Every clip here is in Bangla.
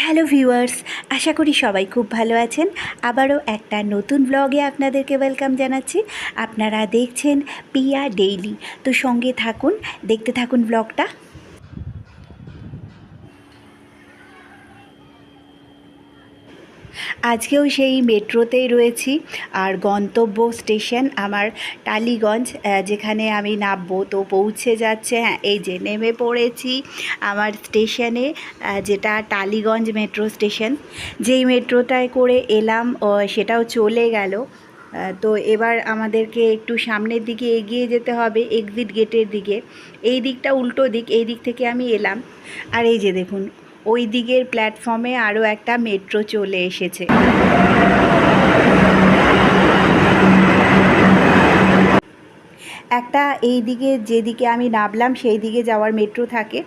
হ্যালো ভিউয়ার্স আশা করি সবাই খুব ভালো আছেন। আবারও একটা নতুন ব্লগে আপনাদেরকে ওয়েলকাম জানাচ্ছি। আপনারা দেখছেন পিয়া ডেইলি তো সঙ্গে থাকুন, দেখতে থাকুন ব্লগটা আজকেও সেই মেট্রোতেই রয়েছি আর গন্তব্য স্টেশন আমার টালিগঞ্জ যেখানে আমি নামবো। তো পৌঁছে যাচ্ছে হ্যাঁ এই যে নেমে পড়েছি আমার স্টেশনে যেটা টালিগঞ্জ মেট্রো স্টেশন। যেই মেট্রোটায় করে এলাম সেটাও চলে গেল। তো এবার আমাদেরকে একটু সামনের দিকে এগিয়ে যেতে হবে এক্সিট গেটের দিকে। এই দিকটা উল্টো দিক, এই দিক থেকে আমি এলাম। আর এই যে দেখুন ওই দিকের প্ল্যাটফর্মে আরও একটা মেট্রো চলে এসেছে। একটা এই দিকে যেদিকে আমি নামলাম সেই দিকে যাওয়ার মেট্রো থাকে।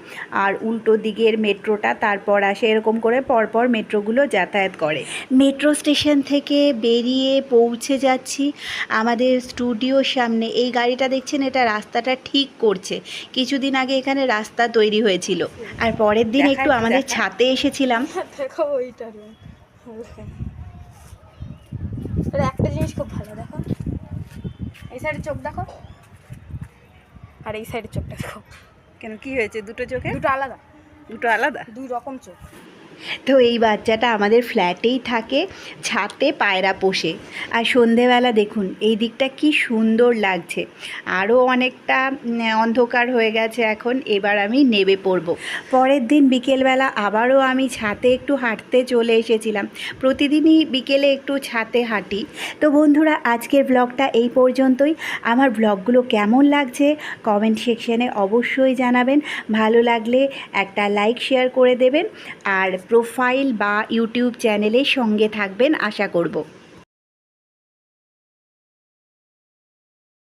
আর উল্টো দিকের মেট্রোটা তারপর আসে এরকম করে পরপর মেট্রোগুলো যাতায়াত করে। মেট্রো স্টেশন থেকে বেরিয়ে পৌঁছে যাচ্ছি। আমাদের স্টুডিওর সামনে। এই গাড়িটা দেখছেন এটা রাস্তাটা ঠিক করছে। কিছুদিন আগে এখানে রাস্তা তৈরি হয়েছিল। আর পরের দিন একটু আমাদের। ছাতে এসেছিলাম। দেখো ওইটা একটা জিনিস খুব ভালো দেখো। এই সাইডে চোখ দেখো। আর এই সাইডের চোখটা দেখো। কেন কি হয়েছে? দুটো চোখে? দুটো আলাদা। দুটো আলাদা? দুই রকম চোখ। তো এই বাচ্চাটা আমাদের ফ্ল্যাটেই থাকে, ছাতে পায়রা পোষে। আর সন্ধেবেলা দেখুন, এই দিকটা কি সুন্দর লাগছে। আরও অনেকটা অন্ধকার হয়ে গেছে এখন, এবার আমি নেবে পড়ব। পরের দিন বিকেলবেলা আবারও আমি ছাতে একটু হাঁটতে চলে এসেছিলাম। প্রতিদিনই বিকেলে একটু ছাতে হাঁটি। তো বন্ধুরা, আজকের ব্লগটা এই পর্যন্তই। আমার ব্লগগুলো কেমন লাগছে, কমেন্ট সেকশানে অবশ্যই জানাবেন। ভালো লাগলে একটা লাইক, শেয়ার করে দেবেন। আর প্রোফাইল বা ইউটিউব চ্যানেলের সঙ্গে থাকবেন আশা করব।